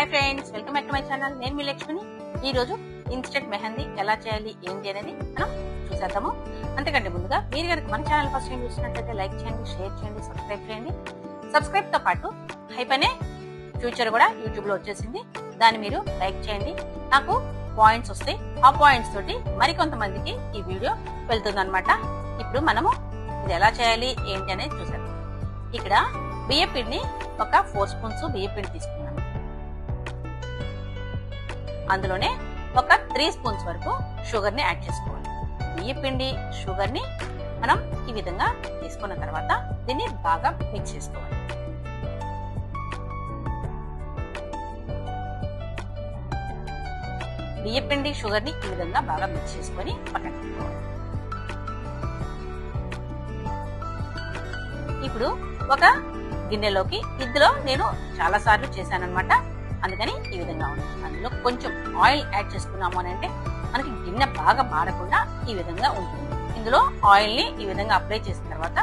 Hi friends welcome back to my channel. నేను మీ లక్ష్మిని. ఈ రోజు ఇన్స్టెంట్ మెహందీ ఎలా చేయాలి ఏంటి అనేది మనం చూసేద్దాము. అంతకంటే ముందుగా మీరు కనుక మన ఛానల్ ఫస్ట్ టైం చూసినట్లయితే లైక్ చేయండి షేర్ చేయండి సబ్స్క్రైబ్ చేయండి. సబ్స్క్రైబ్తో పాటు హైప్ అనే ఫ్యూచర్ కూడా యూట్యూబ్లో వచ్చేసింది. దాన్ని మీరు లైక్ చేయండి. నాకు పాయింట్స్ వస్తాయి ఆ పాయింట్స్ తోటి మరికొంతమందికి ఈ వీడియో వెళ్తుంది అనమాట ఇప్పుడు మనము ఇది ఎలా చేయాలి ఏంటి అనేది చూసాం ఇక్కడ బియ్య పిండిని ఒక ఫోర్ స్పూన్స్ బియ్య పిండి తీసుకున్నాను. అందులోనే ఒక త్రీ స్పూన్స్ వరకు షుగర్ని యాడ్ చేసుకోవాలి. బియ్య పిండి షుగర్ని మనం ఈ విధంగా తీసుకున్న తర్వాత దీన్ని బాగా మిక్స్ చేసుకోవాలి. బియ్య పిండి షుగర్ని ఈ విధంగా బాగా మిక్స్ చేసుకొని పక్కన పెట్టుకోవాలి. ఇప్పుడు ఒక గిన్నెలోకి ఇందులో నేను చాలా సార్లు చేశానన్నమాట. అందుకని ఈ విధంగా ఉంది. అందులో కొంచెం ఆయిల్ యాడ్ చేసుకున్నాము అని అంటే మనకి గిన్నె బాగా మాడకుండా ఈ విధంగా ఉంటుంది. ఇందులో ఆయిల్ని ఈ విధంగా అప్లై చేసిన తర్వాత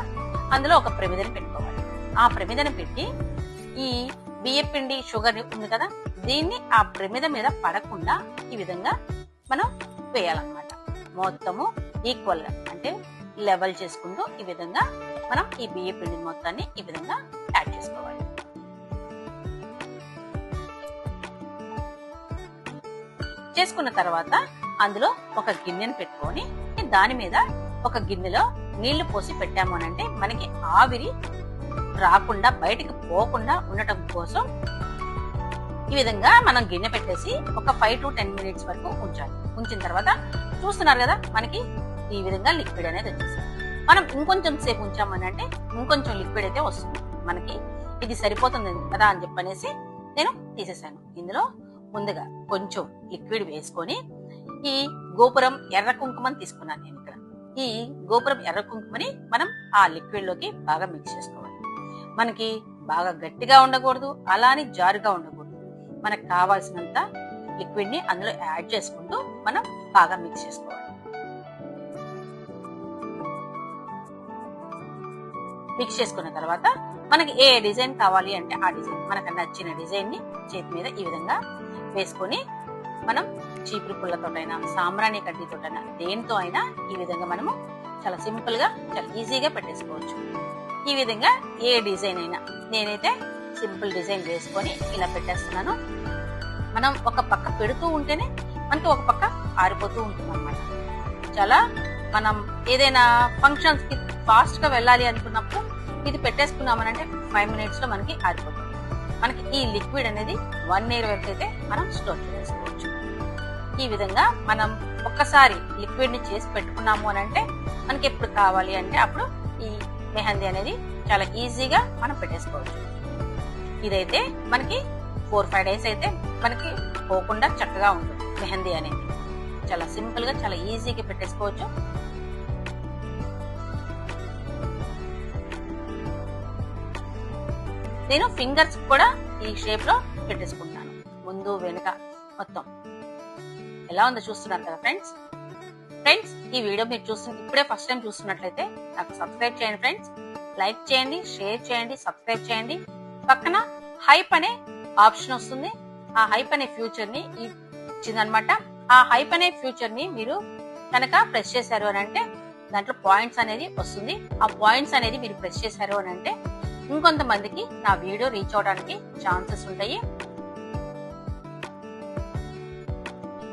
అందులో ఒక ప్రమిదని పెట్టుకోవాలి. ఆ ప్రమిదని పెట్టి ఈ బియ్యం పిండి షుగర్ ఉంది కదా దీన్ని ఆ ప్రమిద మీద పడకుండా ఈ విధంగా మనం వేయాలన్నమాట. మొత్తము ఈక్వల్గా అంటే లెవెల్ చేసుకుంటూ ఈ విధంగా మనం ఈ బియ్య పిండి మొత్తాన్ని ఈ విధంగా యాడ్ చేసుకోవాలి. చేసుకున్న తర్వాత అందులో ఒక గిన్నెను పెట్టుకొని దాని మీద ఒక గిన్నెలో నీళ్ళు పోసి పెట్టాము అని అంటే మనకి ఆవిరి రాకుండా బయటికి పోకుండా ఉండటం కోసం ఈ విధంగా మనం గిన్నె పెట్టేసి ఒక ఫైవ్ టు టెన్ మినిట్స్ వరకు ఉంచాలి. ఉంచిన తర్వాత చూస్తున్నారు కదా మనకి ఈ విధంగా లిక్విడ్ అనేది వచ్చేసింది. మనం ఇంకొంచెం సేపు ఉంచామని అంటే ఇంకొంచెం లిక్విడ్ అయితే వస్తుంది. మనకి ఇది సరిపోతుంది కదా అని చెప్పనేసి నేను తీసేసాను. ఇందులో ముందుగా కొంచెం లిక్విడ్ వేసుకొని ఈ గోపురం ఎర్ర కుంకుమని తీసుకున్నాను నేను ఇక్కడ. ఈ గోపురం ఎర్ర కుంకుమని మనం ఆ లిక్విడ్లోకి బాగా మిక్స్ చేసుకోవాలి. మనకి బాగా గట్టిగా ఉండకూడదు అలానే జారుగా ఉండకూడదు. మనకు కావాల్సినంత లిక్విడ్ని అందులో యాడ్ చేసుకుంటూ మనం బాగా మిక్స్ చేసుకోవాలి. మిక్స్ చేసుకున్న తర్వాత మనకి ఏ డిజైన్ కావాలి అంటే ఆ డిజైన్. మనకు నచ్చిన డిజైన్ని చేతి మీద ఈ విధంగా వేసుకొని మనం చీపురు పుల్లతోటైనా సాంబ్రాణి కడ్డీతోటైనా దేనితో అయినా ఈ విధంగా మనము చాలా సింపుల్గా చాలా ఈజీగా పెట్టేసుకోవచ్చు. ఈ విధంగా ఏ డిజైన్ అయినా నేనైతే సింపుల్ డిజైన్ వేసుకొని ఇలా పెట్టేస్తున్నాను. మనం ఒక పక్క పెడుతూ ఉంటేనే మనకి ఒక పక్క ఆరిపోతూ ఉంటుంది అనమాట చాలా మనం ఏదైనా ఫంక్షన్స్కి ఫాస్ట్గా వెళ్ళాలి అనుకున్నప్పుడు ఇది పెట్టేసుకున్నామనంటే ఫైవ్ మినిట్స్లో మనకి ఆరిపోతుంది. మనకి ఈ లిక్విడ్ అనేది వన్ ఇయర్ వరకు అయితే మనం స్టోర్ చేసుకోవచ్చు. ఈ విధంగా మనం ఒక్కసారి లిక్విడ్ని చేసి పెట్టుకున్నాము అని అంటే మనకి ఎప్పుడు కావాలి అంటే అప్పుడు ఈ మెహందీ అనేది చాలా ఈజీగా మనం పెట్టేసుకోవచ్చు. ఇదైతే మనకి ఫోర్ ఫైవ్ డేస్ అయితే మనకి పోకుండా చక్కగా ఉంటుంది మెహందీ అనేది. చాలా సింపుల్గా చాలా ఈజీగా పెట్టేసుకోవచ్చు. నేను ఫింగర్స్ కూడా ఈ షేప్లో పెట్టేసుకుంటాను. ముందు వెనుక మొత్తం. ఎలా ఉందో చూస్తున్నారు కదా ఫ్రెండ్స్ ఫ్రెండ్స్ ఈ వీడియో మీరు చూస్తున్న ఇప్పుడే ఫస్ట్ టైం చూస్తున్నట్లయితే నాకు సబ్స్క్రైబ్ చేయండి ఫ్రెండ్స్ లైక్ చేయండి షేర్ చేయండి సబ్స్క్రైబ్ చేయండి. పక్కన హైప్ అనే ఆప్షన్ వస్తుంది. ఆ హైప్ అనే ఫ్యూచర్ని ఇచ్చిందనమాట ఆ హైప్ అనే ఫ్యూచర్ని మీరు కనుక ప్రెస్ చేశారు అని అంటే దాంట్లో పాయింట్స్ అనేది వస్తుంది. ఆ పాయింట్స్ అనేది మీరు ప్రెస్ చేశారు అని అంటే ఇంకొంతమందికి నా వీడియో రీచ్ అవడానికి ఛాన్సెస్ ఉంటాయి.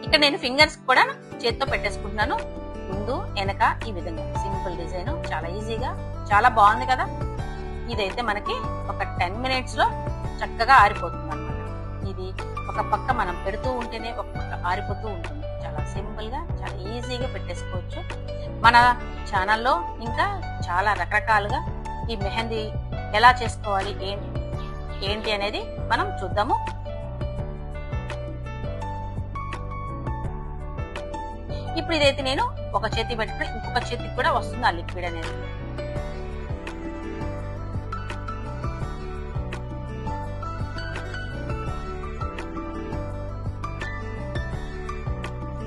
ఇక్కడ నేను ఫింగర్స్ కూడా చేత్తో పెట్టేసుకుంటున్నాను. ముందు వెనక ఈ విధంగా. సింపుల్ డిజైన్ చాలా ఈజీగా చాలా బాగుంది కదా? ఇదైతే మనకి ఒక టెన్ మినిట్స్లో చక్కగా ఆరిపోతుంది అనమాట ఇది ఒక పక్క మనం పెడుతూ ఉంటేనే ఒక పక్క ఆరిపోతూ ఉంటుంది. చాలా సింపుల్గా చాలా ఈజీగా పెట్టేసుకోవచ్చు. మన ఛానల్లో ఇంకా చాలా రకరకాలుగా ఈ మెహందీ ఎలా చేసుకోవాలి ఏంటి ఏంటి అనేది మనం చూద్దాము. ఇప్పుడు ఇదైతే నేను ఒక చేతి పెట్టుకుని ఇంకొక చేతికి కూడా వస్తుంది ఆ లిక్విడ్ అనేది.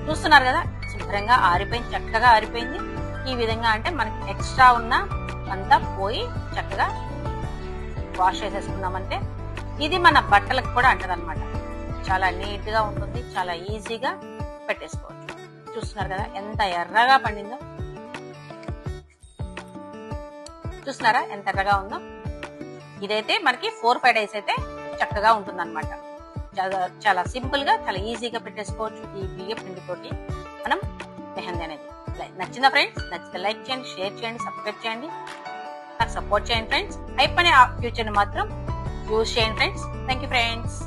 చూస్తున్నారు కదా శుభ్రంగా ఆరిపోయింది చక్కగా ఆరిపోయింది. ఈ విధంగా అంటే మనకి ఎక్స్ట్రా ఉన్న అంతా పోయి చక్కగా వాష్ చేసేసుకున్నామంటే ఇది మన బట్టలకు కూడా అంటదనమాట చాలా నీట్గా ఉంటుంది చాలా ఈజీగా పెట్టేసుకోవచ్చు. చూస్తున్నారు కదా ఎంత ఎర్రగా పండిందో? చూస్తున్నారా ఎంత ఎర్రగా ఉందో? ఇదైతే మనకి ఫోర్ ఫైవ్ డేస్ అయితే చక్కగా ఉంటుంది అనమాట చాలా సింపుల్గా చాలా ఈజీగా పెట్టేసుకోవచ్చు ఈ బియ్య పిండితోటి. మనం మెహందీ అనేది. నచ్చిందా ఫ్రెండ్స్? నచ్చితే లైక్ చేయండి షేర్ చేయండి సబ్స్క్రైబ్ చేయండి. నాకు సపోర్ట్ చేయండి ఫ్రెండ్స్ అయిపోయిన ఫ్యూచర్ మాత్రం. యూజ్ చేయండి ఫ్రెండ్స్ థ్యాంక్ యూ ఫ్రెండ్స్